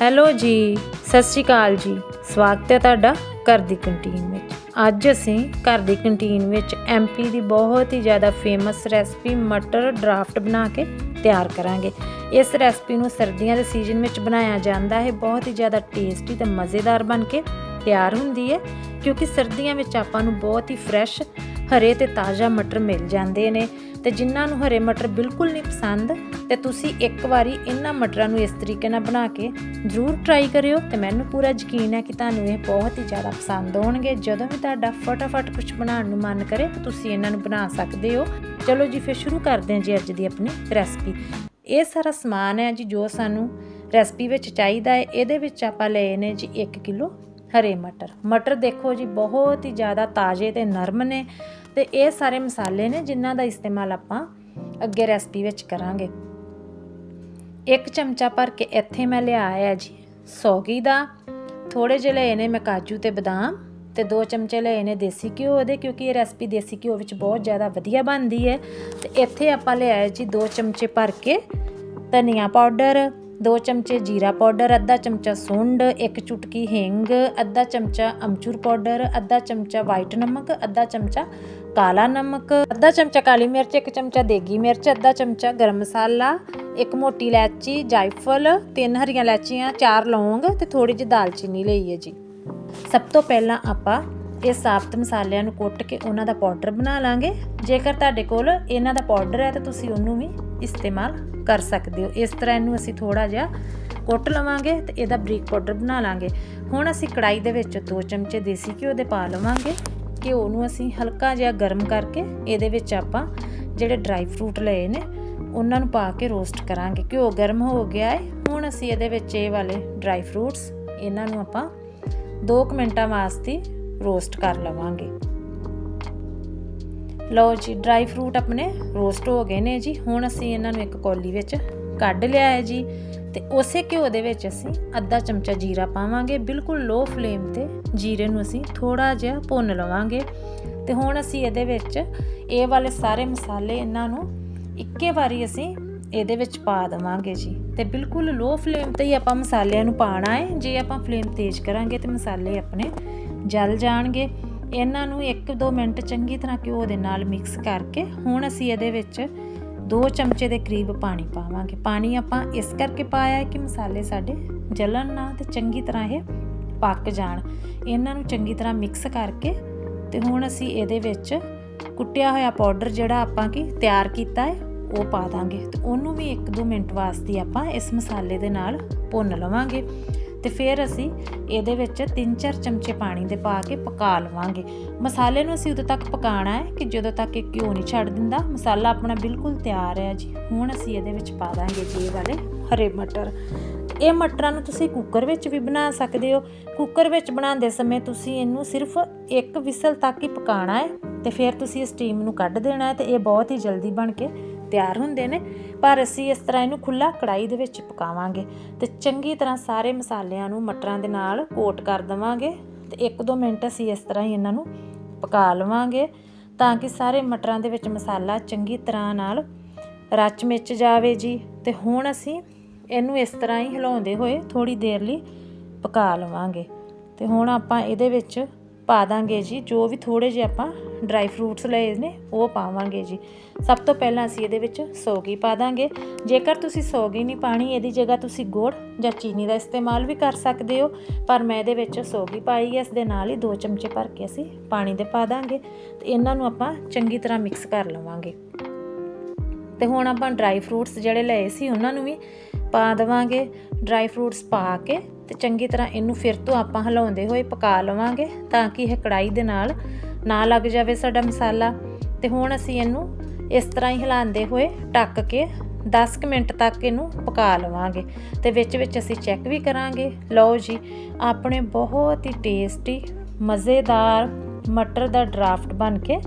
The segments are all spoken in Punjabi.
ਹੈਲੋ ਜੀ, ਸਤਿ ਸ਼੍ਰੀ ਅਕਾਲ ਜੀ। ਸਵਾਗਤ ਹੈ ਤੁਹਾਡਾ ਘਰ ਦੀ ਕੰਟੀਨ ਵਿੱਚ। ਅੱਜ ਅਸੀਂ ਘਰ ਦੀ ਕੰਟੀਨ ਵਿੱਚ ਐਮਪੀ ਦੀ ਬਹੁਤ ਹੀ ਜ਼ਿਆਦਾ ਫੇਮਸ ਰੈਸਪੀ ਮਟਰ ਡਰਾਫਟ ਬਣਾ ਕੇ ਤਿਆਰ ਕਰਾਂਗੇ। ਇਸ ਰੈਸਪੀ ਨੂੰ ਸਰਦੀਆਂ ਦੇ ਸੀਜ਼ਨ ਵਿੱਚ ਬਣਾਇਆ ਜਾਂਦਾ ਹੈ। ਬਹੁਤ ਹੀ ਜ਼ਿਆਦਾ ਟੇਸਟੀ ਤੇ ਮਜ਼ੇਦਾਰ ਬਣ ਕੇ ਤਿਆਰ ਹੁੰਦੀ ਹੈ। ਕਿਉਂਕਿ ਸਰਦੀਆਂ ਵਿੱਚ ਆਪਾਂ ਨੂੰ ਬਹੁਤ ਹੀ ਫਰੈਸ਼ ਹਰੇ ਤੇ ਤਾਜ਼ਾ ਮਟਰ ਮਿਲ ਜਾਂਦੇ ਨੇ। ਤੇ ਜਿਨ੍ਹਾਂ ਨੂੰ ਹਰੇ ਮਟਰ ਬਿਲਕੁਲ ਨਹੀਂ ਪਸੰਦ, ਤੇ ਤੁਸੀਂ ਇੱਕ ਵਾਰੀ ਇਹਨਾਂ ਮਟਰਾਂ ਨੂੰ ਇਸ ਤਰੀਕੇ ਨਾਲ ਬਣਾ ਕੇ ਜ਼ਰੂਰ ਟਰਾਈ ਕਰਿਓ ਤੇ ਮੈਨੂੰ ਪੂਰਾ ਯਕੀਨ ਹੈ ਕਿ ਤੁਹਾਨੂੰ ਇਹ ਬਹੁਤ ਹੀ ਜ਼ਿਆਦਾ ਪਸੰਦ ਆਉਣਗੇ। ਜਦੋਂ ਵੀ ਤੁਹਾਡਾ ਫਟਾਫਟ ਕੁਝ ਬਣਾਉਣ ਨੂੰ ਮਨ ਕਰੇ ਤਾਂ ਤੁਸੀਂ ਇਹਨਾਂ ਨੂੰ ਬਣਾ ਸਕਦੇ ਹੋ। ਚਲੋ ਜੀ, ਫਿਰ ਸ਼ੁਰੂ ਕਰਦੇ ਹਾਂ ਜੀ ਅੱਜ ਦੀ ਆਪਣੀ ਰੈਸਪੀ ਇਹ ਸਾਰਾ ਸਮਾਨ ਹੈ ਜੀ ਜੋ ਸਾਨੂੰ ਰੈਸਪੀ ਵਿੱਚ ਚਾਹੀਦਾ ਹੈ। ਇਹਦੇ ਵਿੱਚ ਆਪਾਂ ਲਏ ਨੇ ਜੀ 1 ਕਿਲੋ ਹਰੇ ਮਟਰ। ਮਟਰ ਦੇਖੋ ਜੀ, ਬਹੁਤ ਹੀ ਜ਼ਿਆਦਾ ਤਾਜ਼ੇ ਤੇ ਨਰਮ ਨੇ ਤੇ ਇਹ ਸਾਰੇ ਮਸਾਲੇ ਨੇ ਜਿਨ੍ਹਾਂ ਦਾ ਇਸਤੇਮਾਲ ਆਪਾਂ ਅੱਗੇ ਰੈਸਪੀ ਵਿੱਚ ਕਰਾਂਗੇ। ਇੱਕ ਚਮਚਾ ਭਰ ਕੇ ਇੱਥੇ ਮੈਂ ਲਿਆ ਹੈ ਜੀ, ਸੌਗੀ ਦਾ। ਥੋੜੇ ਜਿਹੇ ਲਏ ਨੇ ਮੈਂ ਕਾਜੂ ਤੇ ਬਦਾਮ ਤੇ ਦੋ ਚਮਚੇ ਲਏ ਨੇ ਦੇਸੀ ਘਿਓ ਦੇ ਕਿਉਂਕਿ ਇਹ ਰੈਸਪੀ ਦੇਸੀ ਘਿਓ ਵਿੱਚ ਬਹੁਤ ਜ਼ਿਆਦਾ ਵਧੀਆ ਬਣਦੀ ਹੈ। ਤੇ ਇੱਥੇ ਆਪਾਂ ਲਿਆ ਜੀ ਦੋ ਚਮਚੇ ਭਰ ਕੇ ਧਨੀਆ ਪਾਊਡਰ ਦੋ ਚਮਚੇ ਜੀਰਾ ਪਾਊਡਰ, ਅੱਧਾ ਚਮਚਾ ਸੁੰਡ, ਇੱਕ ਚੁਟਕੀ ਹਿੰਗ, ਅੱਧਾ ਚਮਚਾ ਅਮਚੂਰ ਪਾਊਡਰ, ਅੱਧਾ ਚਮਚਾ ਵਾਈਟ ਨਮਕ, ਅੱਧਾ ਚਮਚਾ ਕਾਲਾ ਨਮਕ, ਅੱਧਾ ਚਮਚਾ ਕਾਲੀ ਮਿਰਚ, ਇੱਕ ਚਮਚਾ ਦੇਗੀ ਮਿਰਚ, ਅੱਧਾ ਚਮਚਾ ਗਰਮ ਮਸਾਲਾ, ਇੱਕ ਮੋਟੀ ਇਲਾਇਚੀ, ਜਾਇਫਲ, ਤਿੰਨ ਹਰੀਆਂ ਇਲਾਇਚੀਆਂ, ਚਾਰ ਲੌਂਗ ਤੇ ਥੋੜੀ ਜਿਹੀ ਦਾਲਚੀਨੀ ਲਈ ਹੈ ਜੀ। ਸਭ ਤੋਂ ਪਹਿਲਾਂ ਆਪਾਂ ਇਹ ਸਾਬਤ ਮਸਾਲਿਆਂ ਨੂੰ ਕੁੱਟ ਕੇ ਉਹਨਾਂ ਦਾ ਪਾਊਡਰ ਬਣਾ ਲਾਂਗੇ। ਜੇਕਰ ਤੁਹਾਡੇ ਕੋਲ ਇਹਨਾਂ ਦਾ ਪਾਊਡਰ ਹੈ ਤਾਂ ਤੁਸੀਂ ਉਹਨੂੰ ਵੀ ਇਸਤੇਮਾਲ ਕਰ ਸਕਦੇ ਹੋ। ਇਸ ਤਰ੍ਹਾਂ ਇਹਨੂੰ ਅਸੀਂ ਥੋੜਾ ਜਿਹਾ ਕੁੱਟ ਲਵਾਂਗੇ ਤੇ ਇਹਦਾ ਬਰੀਕ ਪਾਊਡਰ ਬਣਾ ਲਾਂਗੇ। ਹੁਣ ਅਸੀਂ ਕੜਾਈ ਦੇ ਵਿੱਚ 2 ਚਮਚੇ ਦੇਸੀ ਘਿਓ ਦੇ ਪਾ ਲਵਾਂਗੇ। ਘਿਓ ਨੂੰ ਅਸੀਂ ਹਲਕਾ ਜਿਹਾ ਗਰਮ ਕਰਕੇ ਇਹਦੇ ਵਿੱਚ ਆਪਾਂ ਜਿਹੜੇ ਡਰਾਈ ਫਰੂਟ ਲਏ ਨੇ, ਉਹਨਾਂ ਨੂੰ ਪਾ ਕੇ ਰੋਸਟ ਕਰਾਂਗੇ। ਘਿਓ ਗਰਮ ਹੋ ਗਿਆ ਹੈ। ਹੁਣ ਅਸੀਂ ਇਹਦੇ ਵਿੱਚ ਇਹ ਵਾਲੇ ਡਰਾਈ ਫਰੂਟਸ, ਇਹਨਾਂ ਨੂੰ ਆਪਾਂ 2 ਮਿੰਟਾਂ ਵਾਸਤੇ ਰੋਸਟ ਕਰ ਲਵਾਂਗੇ। ਲਓ ਜੀ, ਡਰਾਈ ਫਰੂਟ ਆਪਣੇ ਰੋਸਟ ਹੋ ਗਏ ਨੇ ਜੀ। ਹੁਣ ਅਸੀਂ ਇਹਨਾਂ ਨੂੰ ਇੱਕ ਕੌਲੀ ਵਿੱਚ ਕੱਢ ਲਿਆ ਹੈ ਜੀ ਤੇ ਉਸੇ ਘਿਓ ਦੇ ਵਿੱਚ ਅਸੀਂ ਅੱਧਾ ਚਮਚਾ ਜੀਰਾ ਪਾਵਾਂਗੇ। ਬਿਲਕੁਲ ਲੋ ਫਲੇਮ ਤੇ ਜੀਰੇ ਨੂੰ ਅਸੀਂ ਥੋੜਾ ਜਿਹਾ ਭੁੰਨ ਲਵਾਂਗੇ। ਤੇ ਹੁਣ ਅਸੀਂ ਇਹਦੇ ਵਿੱਚ ਇਹ ਵਾਲੇ ਸਾਰੇ ਮਸਾਲੇ ਇਹਨਾਂ ਨੂੰ ਇੱਕੇ ਵਾਰੀ ਅਸੀਂ ਇਹਦੇ ਵਿੱਚ ਪਾ ਦੇਵਾਂਗੇ ਜੀ। ਤੇ ਬਿਲਕੁਲ ਲੋ ਫਲੇਮ ਤੇ ਹੀ ਆਪਾਂ ਮਸਾਲਿਆਂ ਨੂੰ ਪਾਣਾ ਹੈ। ਜੇ ਆਪਾਂ ਫਲੇਮ ਤੇਜ਼ ਕਰਾਂਗੇ ਤੇ ਮਸਾਲੇ ਆਪਣੇ ਜਲ ਜਾਣਗੇ। ਇਹਨਾਂ ਨੂੰ 1-2 ਮਿੰਟ ਚੰਗੀ ਤਰ੍ਹਾਂ ਘਿਓ ਦੇ ਨਾਲ ਮਿਕਸ ਕਰਕੇ ਹੁਣ ਅਸੀਂ ਇਹਦੇ ਵਿੱਚ 2 ਚਮਚੇ ਦੇ ਕਰੀਬ ਪਾਣੀ ਪਾਵਾਂਗੇ। ਪਾਣੀ ਆਪਾਂ ਇਸ ਕਰਕੇ ਪਾਇਆ ਹੈ ਕਿ ਮਸਾਲੇ ਸਾਡੇ ਜਲਣ ਨਾ ਤੇ ਚੰਗੀ ਤਰ੍ਹਾਂ ਇਹ ਪੱਕ ਜਾਣ। ਇਹਨਾਂ ਨੂੰ ਚੰਗੀ ਤਰ੍ਹਾਂ ਮਿਕਸ ਕਰਕੇ ਤੇ ਹੁਣ ਅਸੀਂ ਇਹਦੇ ਵਿੱਚ ਕੁੱਟਿਆ ਹੋਇਆ ਪਾਊਡਰ ਜਿਹੜਾ ਆਪਾਂ ਕੀ ਤਿਆਰ ਕੀਤਾ ਹੈ, ਉਹ ਪਾ ਦਾਂਗੇ। ਤੇ ਉਹਨੂੰ ਵੀ 1-2 ਮਿੰਟ ਵਾਸਤੇ ਆਪਾਂ ਇਸ ਮਸਾਲੇ ਦੇ ਨਾਲ ਭੁੰਨ ਲਵਾਂਗੇ। ਤੇ ਫਿਰ ਅਸੀਂ ਇਹਦੇ ਵਿੱਚ 3-4 ਚਮਚੇ ਪਾਣੀ ਦੇ ਪਾ ਕੇ ਪਕਾ ਲਵਾਂਗੇ। ਮਸਾਲੇ ਨੂੰ ਅਸੀਂ ਉਦੋਂ ਤੱਕ ਪਕਾਉਣਾ ਹੈ ਕਿ ਜਦੋਂ ਤੱਕ ਇਹ ਘਿਓ ਨਹੀਂ ਛੱਡ ਦਿੰਦਾ। ਮਸਾਲਾ ਆਪਣਾ ਬਿਲਕੁਲ ਤਿਆਰ ਹੈ ਜੀ। ਹੁਣ ਅਸੀਂ ਇਹਦੇ ਵਿੱਚ ਪਾ ਦਾਂਗੇ ਜੀ ਵਾਲੇ ਹਰੇ ਮਟਰ। ਇਹ ਮਟਰਾਂ ਨੂੰ ਤੁਸੀਂ ਕੁੱਕਰ ਵਿੱਚ ਵੀ ਬਣਾ ਸਕਦੇ ਹੋ। ਕੁੱਕਰ ਵਿੱਚ ਬਣਾਉਂਦੇ ਸਮੇਂ ਤੁਸੀਂ ਇਹਨੂੰ ਸਿਰਫ ਇੱਕ ਵਿਸਲ ਤੱਕ ਹੀ ਪਕਾਉਣਾ ਹੈ ਤੇ ਫਿਰ ਤੁਸੀਂ ਸਟੀਮ ਨੂੰ ਕੱਢ ਦੇਣਾ ਹੈ ਤੇ ਇਹ ਬਹੁਤ ਹੀ ਜਲਦੀ ਬਣ ਕੇ ਤਿਆਰ ਹੁੰਦੇ ਨੇ, ਪਰ ਅਸੀਂ ਇਸ ਤਰ੍ਹਾਂ ਇਹਨੂੰ ਖੁੱਲਾ ਕੜਾਈ ਦੇ ਵਿੱਚ ਪਕਾਵਾਂਗੇ ਤੇ ਚੰਗੀ ਤਰ੍ਹਾਂ ਸਾਰੇ ਮਸਾਲਿਆਂ ਨੂੰ ਮਟਰਾਂ ਦੇ ਨਾਲ ਕੋਟ ਕਰ ਦਵਾਂਗੇ ਤੇ 1-2 ਮਿੰਟ ਅਸੀਂ ਇਸ ਤਰ੍ਹਾਂ ਹੀ ਇਹਨਾਂ ਨੂੰ ਪਕਾ ਲਵਾਂਗੇ ਤਾਂ ਕਿ ਸਾਰੇ ਮਟਰਾਂ ਦੇ ਵਿੱਚ ਮਸਾਲਾ ਚੰਗੀ ਤਰ੍ਹਾਂ ਨਾਲ ਰਚ ਮਿਚ ਜਾਵੇ ਜੀ। ਤੇ ਹੁਣ ਅਸੀਂ ਇਹਨੂੰ ਇਸ ਤਰ੍ਹਾਂ ਹੀ ਹਿਲਾਉਂਦੇ ਹੋਏ ਥੋੜੀ ਦੇਰ ਲਈ ਪਕਾ ਲਵਾਂਗੇ। ਤੇ ਹੁਣ ਆਪਾਂ ਇਹਦੇ ਵਿੱਚ ਪਾ ਦਾਂਗੇ ਜੀ, ਜੋ ਵੀ ਥੋੜੇ ਜਿਹੇ ਆਪਾਂ ਡਰਾਈ ਫਰੂਟਸ ਲਏ ਨੇ, ਉਹ ਪਾਵਾਂਗੇ ਜੀ। ਸਭ ਤੋਂ ਪਹਿਲਾਂ ਅਸੀਂ ਇਹਦੇ ਵਿੱਚ ਸੌਗੀ ਪਾ ਦਾਂਗੇ। ਜੇਕਰ ਤੁਸੀਂ ਸੌਗੀ ਨਹੀਂ ਪਾਣੀ, ਇਹਦੀ ਜਗ੍ਹਾ ਤੁਸੀਂ ਗੁੜ ਜਾਂ ਚੀਨੀ ਦਾ ਇਸਤੇਮਾਲ ਵੀ ਕਰ ਸਕਦੇ ਹੋ। ਪਰ ਮੈਂ ਇਹਦੇ ਵਿੱਚ ਸੌਗੀ ਪਾਈ ਹੈ, ਇਸ ਦੇ ਨਾਲ ਹੀ 2 ਚਮਚੇ ਭਰ ਕੇ ਅਸੀਂ ਪਾਣੀ ਦੇ ਪਾ ਦਾਂਗੇ। ਤੇ ਇਹਨਾਂ ਨੂੰ ਆਪਾਂ ਚੰਗੀ ਤਰ੍ਹਾਂ ਮਿਕਸ ਕਰ ਲਵਾਂਗੇ। ਤੇ ਹੁਣ ਆਪਾਂ ਡਰਾਈ ਫਰੂਟਸ ਜਿਹੜੇ ਲਏ ਸੀ, ਉਹਨਾਂ ਨੂੰ ਵੀ ਪਾ ਦੇਵਾਂਗੇ। ਡਰਾਈ ਫਰੂਟਸ ਪਾ ਕੇ ਤੇ ਚੰਗੀ ਤਰ੍ਹਾਂ ਇਹਨੂੰ ਫਿਰ ਤੋਂ ਆਪਾਂ ਹਿਲਾਉਂਦੇ ਹੋਏ ਪਕਾ ਲਵਾਂਗੇ ਤਾਂ ਕਿ ਇਹ ਕੜਾਈ ਦੇ ਨਾਲ ਨਾ ਲੱਗ ਜਾਵੇ ਸਾਡਾ ਮਸਾਲਾ। ਤੇ ਹੁਣ ਅਸੀਂ ਇਹਨੂੰ ਇਸ ਤਰ੍ਹਾਂ ਹੀ ਹਿਲਾਉਂਦੇ ਹੋਏ ਟੱਕ ਕੇ 10 ਕੁ ਮਿੰਟ ਤੱਕ ਇਹਨੂੰ ਪਕਾ ਲਵਾਂਗੇ। ਤੇ ਵਿੱਚ ਵਿੱਚ ਅਸੀਂ ਚੈੱਕ ਵੀ ਕਰਾਂਗੇ। ਲਓ ਜੀ, ਆਪਣੇ ਬਹੁਤ ਹੀ ਟੇਸਟੀ ਮਜ਼ੇਦਾਰ ਮਟਰ ਦਾ ਡਰਾਫਟ ਬਣ ਕੇ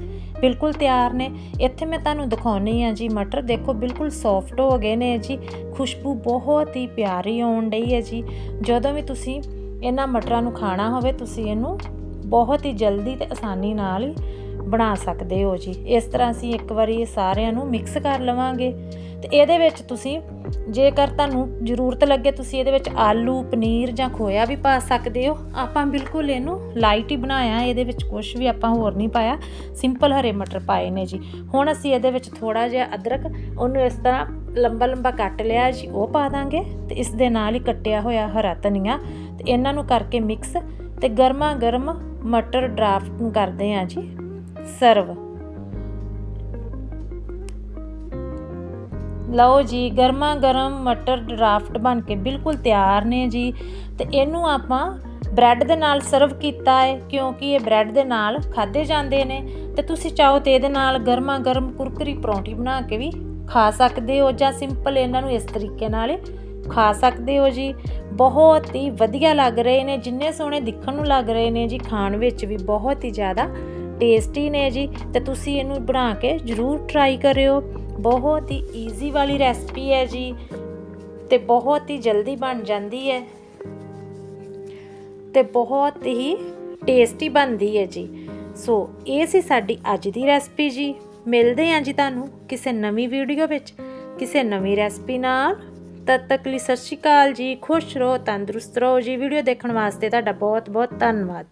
ਬਿਲਕੁਲ ਤਿਆਰ ਨੇ। ਇੱਥੇ ਮੈਂ ਤੁਹਾਨੂੰ ਦਿਖਾਉਣੀ ਆ ਜੀ ਮਟਰ। ਦੇਖੋ, ਬਿਲਕੁਲ ਸੌਫਟ ਹੋ ਗਏ ਨੇ ਜੀ। ਖੁਸ਼ਬੂ ਬਹੁਤ ਹੀ ਪਿਆਰੀ ਆਉਣ ਡਈ ਹੈ ਜੀ। ਜਦੋਂ ਵੀ ਤੁਸੀਂ ਇਹਨਾਂ ਮਟਰਾਂ ਨੂੰ ਖਾਣਾ ਹੋਵੇ, ਤੁਸੀਂ ਇਹਨੂੰ ਬਹੁਤ ਹੀ ਜਲਦੀ ਤੇ ਆਸਾਨੀ ਨਾਲ ਹੀ ਬਣਾ ਸਕਦੇ ਹੋ ਜੀ। ਇਸ ਤਰ੍ਹਾਂ ਅਸੀਂ ਇੱਕ ਵਾਰੀ ਇਹ ਸਾਰਿਆਂ ਨੂੰ ਮਿਕਸ ਕਰ ਲਵਾਂਗੇ। ਤੇ ਇਹਦੇ ਵਿੱਚ ਤੁਸੀਂ ਜੇਕਰ ਤੁਹਾਨੂੰ ਜ਼ਰੂਰਤ ਲੱਗੇ ਤੁਸੀਂ ਇਹਦੇ ਵਿੱਚ ਆਲੂ, ਪਨੀਰ ਜਾਂ ਖੋਇਆ ਵੀ ਪਾ ਸਕਦੇ ਹੋ। ਆਪਾਂ ਬਿਲਕੁਲ ਇਹਨੂੰ ਲਾਈਟ ਹੀ ਬਣਾਇਆ, ਇਹਦੇ ਵਿੱਚ ਕੁਝ ਵੀ ਆਪਾਂ ਹੋਰ ਨਹੀਂ ਪਾਇਆ। ਸਿੰਪਲ ਹਰੇ ਮਟਰ ਪਾਏ ਨੇ ਜੀ। ਹੁਣ ਅਸੀਂ ਇਹਦੇ ਵਿੱਚ ਥੋੜਾ ਜਿਹਾ ਅਦਰਕ, ਉਹਨੂੰ ਇਸ ਤਰ੍ਹਾਂ ਲੰਬਾ ਲੰਬਾ ਕੱਟ ਲਿਆ ਜੀ, ਉਹ ਪਾ ਦਾਂਗੇ। ਤੇ ਇਸ ਦੇ ਨਾਲ ਹੀ ਕੱਟਿਆ ਹੋਇਆ ਹਰਾ ਧਨੀਆ। ਤੇ ਇਹਨਾਂ ਨੂੰ ਕਰਕੇ ਮਿਕਸ ਤੇ ਗਰਮਾ ਗਰਮ ਮਟਰ ਡਰਾਫਟ ਕਰਦੇ ਹਾਂ ਜੀ। ਸਰਵ ਲਓ ਜੀ, ਗਰਮਾ ਗਰਮ ਮਟਰ ਡਰਾਫਟ ਬਣ ਕੇ ਬਿਲਕੁਲ ਤਿਆਰ ਨੇ ਜੀ। ਤੇ ਇਹਨੂੰ ਆਪਾਂ ਬ੍ਰੈਡ ਦੇ ਨਾਲ ਸਰਵ ਕੀਤਾ ਹੈ ਕਿਉਂਕਿ ਇਹ ਬ੍ਰੈਡ ਦੇ ਨਾਲ ਖਾਦੇ ਜਾਂਦੇ ਨੇ। ਤੇ ਤੁਸੀਂ ਚਾਹੋ ਤੇ ਇਹਦੇ ਨਾਲ ਗਰਮਾ ਗਰਮ ਕੁਰਕਰੀ ਪਰੌਂਠੀ ਬਣਾ ਕੇ ਵੀ ਖਾ ਸਕਦੇ ਹੋ, ਜਾਂ ਸਿੰਪਲ ਇਹਨਾਂ ਨੂੰ ਇਸ ਤਰੀਕੇ ਨਾਲ ਖਾ ਸਕਦੇ ਹੋ ਜੀ। ਬਹੁਤ ਹੀ ਵਧੀਆ ਲੱਗ ਰਹੇ ਨੇ, ਜਿੰਨੇ ਸੋਹਣੇ ਦਿਖਣ ਨੂੰ ਲੱਗ ਰਹੇ ਨੇ ਜੀ, ਖਾਣ ਵਿੱਚ ਵੀ ਬਹੁਤ ਹੀ ਜ਼ਿਆਦਾ ਟੇਸਟੀ ਨੇ ਜੀ। ਤੇ ਤੁਸੀਂ ਇਹਨੂੰ ਬਣਾ ਕੇ ਜ਼ਰੂਰ ਟਰਾਈ ਕਰਿਓ। ਬਹੁਤ ਹੀ ਈਜ਼ੀ ਵਾਲੀ ਰੈਸਪੀ ਹੈ ਜੀ ਤੇ ਬਹੁਤ ਹੀ ਜਲਦੀ ਬਣ ਜਾਂਦੀ ਹੈ ਤੇ ਬਹੁਤ ਹੀ ਟੇਸਟੀ ਬਣਦੀ ਹੈ ਜੀ। ਸੋ ਇਹ ਸੀ ਸਾਡੀ ਅੱਜ ਦੀ ਰੈਸਪੀ ਜੀ। ਮਿਲਦੇ ਹਾਂ ਜੀ ਤੁਹਾਨੂੰ ਕਿਸੇ ਨਵੀਂ ਵੀਡੀਓ ਵਿੱਚ। ਕਿਸੇ ਨਵੀਂ ਰੈਸਪੀ ਨਾਲ। ਤਦ ਤੱਕ ਲਈ ਸਤਿ ਸ਼੍ਰੀ ਅਕਾਲ ਜੀ। ਖੁਸ਼ ਰਹੋ, ਤੰਦਰੁਸਤ ਰਹੋ ਜੀ। ਵੀਡੀਓ ਦੇਖਣ ਵਾਸਤੇ ਤੁਹਾਡਾ ਬਹੁਤ ਬਹੁਤ ਧੰਨਵਾਦ।